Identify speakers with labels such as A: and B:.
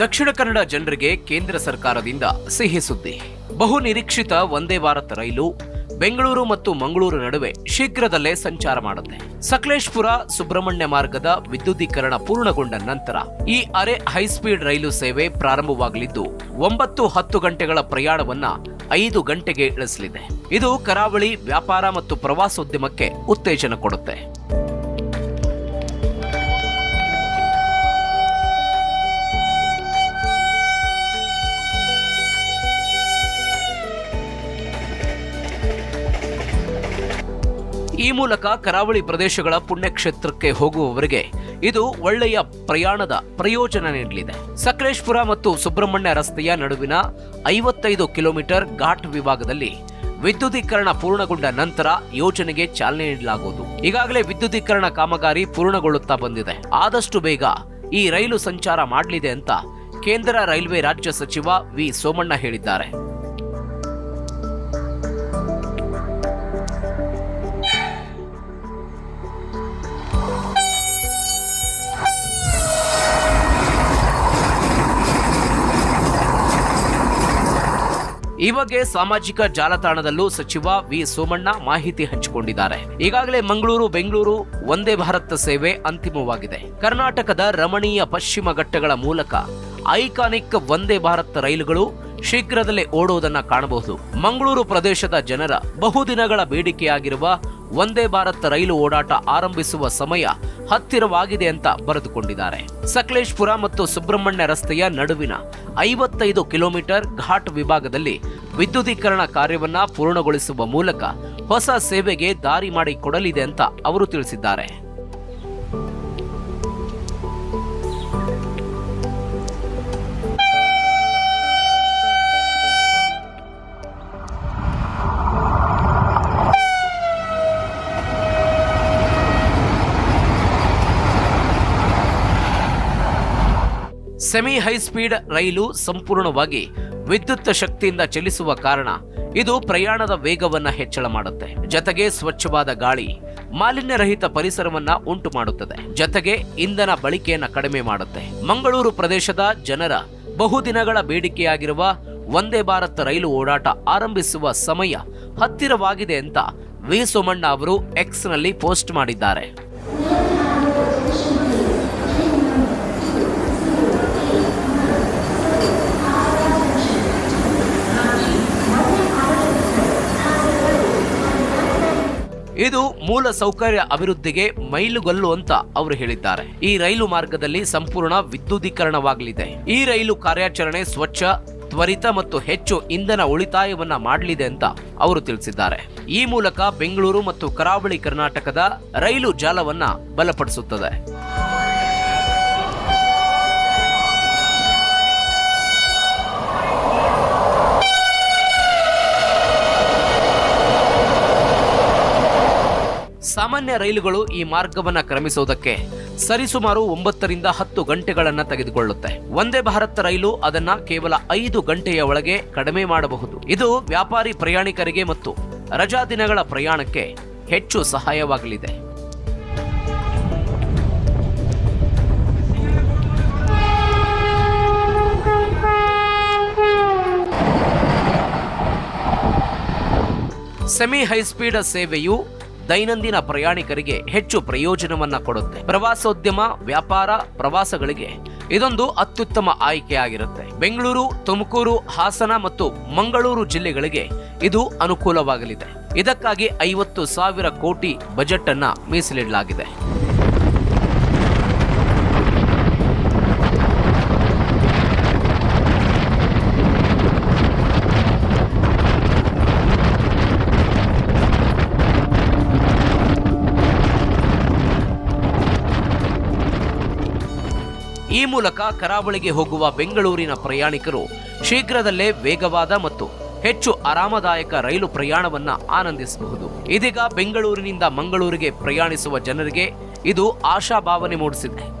A: ದಕ್ಷಿಣ ಕನ್ನಡ ಜನರಿಗೆ ಕೇಂದ್ರ ಸರ್ಕಾರದಿಂದ ಸಿಹಿ ಸುದ್ದಿ. ಬಹು ನಿರೀಕ್ಷಿತ ವಂದೇ ಭಾರತ್ ರೈಲು ಬೆಂಗಳೂರು ಮತ್ತು ಮಂಗಳೂರು ನಡುವೆ ಶೀಘ್ರದಲ್ಲೇ ಸಂಚಾರ ಮಾಡುತ್ತೆ. ಸಕಲೇಶ್ಪುರ ಸುಬ್ರಹ್ಮಣ್ಯ ಮಾರ್ಗದ ವಿದ್ಯುದೀಕರಣ ಪೂರ್ಣಗೊಂಡ ನಂತರ ಈ ಅರೆ ಹೈಸ್ಪೀಡ್ ರೈಲು ಸೇವೆ ಪ್ರಾರಂಭವಾಗಲಿದ್ದು, ಒಂಬತ್ತು ಹತ್ತು ಗಂಟೆಗಳ ಪ್ರಯಾಣವನ್ನ ಐದು ಗಂಟೆಗೆ ಇಳಿಸಲಿದೆ. ಇದು ಕರಾವಳಿ, ವ್ಯಾಪಾರ ಮತ್ತು ಪ್ರವಾಸೋದ್ಯಮಕ್ಕೆ ಉತ್ತೇಜನ ಕೊಡುತ್ತೆ. ಈ ಮೂಲಕ ಕರಾವಳಿ ಪ್ರದೇಶಗಳ ಪುಣ್ಯಕ್ಷೇತ್ರಕ್ಕೆ ಹೋಗುವವರಿಗೆ ಇದು ಒಳ್ಳೆಯ ಪ್ರಯಾಣದ ಪ್ರಯೋಜನ ನೀಡಲಿದೆ. ಸಕಲೇಶ್ಪುರ ಮತ್ತು ಸುಬ್ರಹ್ಮಣ್ಯ ರಸ್ತೆಯ ನಡುವಿನ ಐವತ್ತೈದು ಕಿಲೋಮೀಟರ್ ಘಾಟ್ ವಿಭಾಗದಲ್ಲಿ ವಿದ್ಯುದೀಕರಣ ಪೂರ್ಣಗೊಂಡ ನಂತರ ಯೋಜನೆಗೆ ಚಾಲನೆ ನೀಡಲಾಗುವುದು. ಈಗಾಗಲೇ ವಿದ್ಯುದೀಕರಣ ಕಾಮಗಾರಿ ಪೂರ್ಣಗೊಳ್ಳುತ್ತಾ ಬಂದಿದೆ. ಆದಷ್ಟು ಬೇಗ ಈ ರೈಲು ಸಂಚಾರ ಮಾಡಲಿದೆ ಅಂತ ಕೇಂದ್ರ ರೈಲ್ವೆ ರಾಜ್ಯ ಸಚಿವ ವಿ ಸೋಮಣ್ಣ ಹೇಳಿದ್ದಾರೆ. ಈ ಬಗ್ಗೆ ಸಾಮಾಜಿಕ ಜಾಲತಾಣದಲ್ಲೂ ಸಚಿವ ವಿ ಸೋಮಣ್ಣ ಮಾಹಿತಿ ಹಂಚಿಕೊಂಡಿದ್ದಾರೆ. ಈಗಾಗಲೇ ಮಂಗಳೂರು, ಬೆಂಗಳೂರು ಒಂದೇ ಭಾರತ ಸೇವೆ ಅಂತಿಮವಾಗಿದೆ. ಕರ್ನಾಟಕದ ರಮಣೀಯ ಪಶ್ಚಿಮ ಘಟ್ಟಗಳ ಮೂಲಕ ಐಕಾನಿಕ್ ಒಂದೇ ಭಾರತ್ ರೈಲುಗಳು ಶೀಘ್ರದಲ್ಲೇ ಓಡೋದನ್ನ ಕಾಣಬಹುದು. ಮಂಗಳೂರು ಪ್ರದೇಶದ ಜನರ ಬಹುದಿನಗಳ ಬೇಡಿಕೆಯಾಗಿರುವ ಒಂದೇ ಭಾರತ್ ರೈಲು ಓಡಾಟ ಆರಂಭಿಸುವ ಸಮಯ ಹತ್ತಿರವಾಗಿದೆ ಅಂತ ಬರೆದುಕೊಂಡಿದ್ದಾರೆ. ಸಕಲೇಶ್ಪುರ ಮತ್ತು ಸುಬ್ರಹ್ಮಣ್ಯ ರಸ್ತೆಯ ನಡುವಿನ ಐವತ್ತೈದು ಕಿಲೋಮೀಟರ್ ಘಾಟ್ ವಿಭಾಗದಲ್ಲಿ ವಿದ್ಯುದೀಕರಣ ಕಾರ್ಯವನ್ನ ಪೂರ್ಣಗೊಳಿಸುವ ಮೂಲಕ ಹೊಸ ಸೇವೆಗೆ ದಾರಿ ಮಾಡಿಕೊಡಲಿದೆ ಅಂತ ಅವರು ತಿಳಿಸಿದ್ದಾರೆ. ಸೆಮಿ ಹೈಸ್ಪೀಡ್ ರೈಲು ಸಂಪೂರ್ಣವಾಗಿ ವಿದ್ಯುತ್ ಶಕ್ತಿಯಿಂದ ಚಲಿಸುವ ಕಾರಣ ಇದು ಪ್ರಯಾಣದ ವೇಗವನ್ನು ಹೆಚ್ಚಳ ಮಾಡುತ್ತೆ. ಜೊತೆಗೆ ಸ್ವಚ್ಛವಾದ ಗಾಳಿ ಮಾಲಿನ್ಯರಹಿತ ಪರಿಸರವನ್ನ ಉಂಟು ಮಾಡುತ್ತದೆ. ಜೊತೆಗೆ ಇಂಧನ ಬಳಕೆಯನ್ನು ಕಡಿಮೆ ಮಾಡುತ್ತೆ. ಮಂಗಳೂರು ಪ್ರದೇಶದ ಜನರ ಬಹುದಿನಗಳ ಬೇಡಿಕೆಯಾಗಿರುವ ವಂದೇ ಭಾರತ್ ರೈಲು ಓಡಾಟ ಆರಂಭಿಸುವ ಸಮಯ ಹತ್ತಿರವಾಗಿದೆ ಅಂತ ವಿ ಸೋಮಣ್ಣ ಅವರು ಎಕ್ಸ್ನಲ್ಲಿ ಪೋಸ್ಟ್ ಮಾಡಿದ್ದಾರೆ. ಇದು ಮೂಲ ಸೌಕರ್ಯ ಅಭಿವೃದ್ಧಿಗೆ ಮೈಲುಗಲ್ಲು ಅಂತ ಅವರು ಹೇಳಿದ್ದಾರೆ. ಈ ರೈಲು ಮಾರ್ಗದಲ್ಲಿ ಸಂಪೂರ್ಣ ವಿದ್ಯುದೀಕರಣವಾಗಲಿದೆ. ಈ ರೈಲು ಕಾರ್ಯಾಚರಣೆ ಸ್ವಚ್ಛ, ತ್ವರಿತ ಮತ್ತು ಹೆಚ್ಚು ಇಂಧನ ಉಳಿತಾಯವನ್ನ ಮಾಡಲಿದೆ ಅಂತ ಅವರು ತಿಳಿಸಿದ್ದಾರೆ. ಈ ಮೂಲಕ ಬೆಂಗಳೂರು ಮತ್ತು ಕರಾವಳಿ ಕರ್ನಾಟಕದ ರೈಲು ಜಾಲವನ್ನ ಬಲಪಡಿಸುತ್ತದೆ. ಸಾಮಾನ್ಯ ರೈಲುಗಳು ಈ ಮಾರ್ಗವನ್ನ ಕ್ರಮಿಸುವುದಕ್ಕೆ ಸರಿಸುಮಾರು ಒಂಬತ್ತರಿಂದ ಹತ್ತು ಗಂಟೆಗಳನ್ನು ತೆಗೆದುಕೊಳ್ಳುತ್ತೆ. ಒಂದೇ ಭಾರತ್ ರೈಲು ಅದನ್ನ ಕೇವಲ ಐದು ಗಂಟೆಯ ಒಳಗೆ ಕಡಿಮೆ ಮಾಡಬಹುದು. ಇದು ವ್ಯಾಪಾರಿ ಪ್ರಯಾಣಿಕರಿಗೆ ಮತ್ತು ರಜಾ ದಿನಗಳ ಪ್ರಯಾಣಕ್ಕೆ ಹೆಚ್ಚು ಸಹಾಯವಾಗಲಿದೆ. ಸೆಮಿ ಹೈಸ್ಪೀಡ್ ಸೇವೆಯು ದೈನಂದಿನ ಪ್ರಯಾಣಿಕರಿಗೆ ಹೆಚ್ಚು ಪ್ರಯೋಜನವನ್ನ ಕೊಡುತ್ತೆ. ಪ್ರವಾಸೋದ್ಯಮ, ವ್ಯಾಪಾರ, ಪ್ರವಾಸಗಳಿಗೆ ಇದೊಂದು ಅತ್ಯುತ್ತಮ ಆಯ್ಕೆಯಾಗಿರುತ್ತೆ. ಬೆಂಗಳೂರು, ತುಮಕೂರು, ಹಾಸನ ಮತ್ತು ಮಂಗಳೂರು ಜಿಲ್ಲೆಗಳಿಗೆ ಇದು ಅನುಕೂಲವಾಗಲಿದೆ. ಇದಕ್ಕಾಗಿ ಐವತ್ತು ಸಾವಿರ ಕೋಟಿ ಬಜೆಟ್ ಅನ್ನ ಮೀಸಲಿಡಲಾಗಿದೆ. ಈ ಮೂಲಕ ಕರಾವಳಿಗೆ ಹೋಗುವ ಬೆಂಗಳೂರಿನ ಪ್ರಯಾಣಿಕರು ಶೀಘ್ರದಲ್ಲೇ ವೇಗವಾದ ಮತ್ತು ಹೆಚ್ಚು ಆರಾಮದಾಯಕ ರೈಲು ಪ್ರಯಾಣವನ್ನ ಆನಂದಿಸಬಹುದು. ಇದೀಗ ಬೆಂಗಳೂರಿನಿಂದ ಮಂಗಳೂರಿಗೆ ಪ್ರಯಾಣಿಸುವ ಜನರಿಗೆ ಇದು ಆಶಾಭಾವನೆ ಮೂಡಿಸಿದೆ.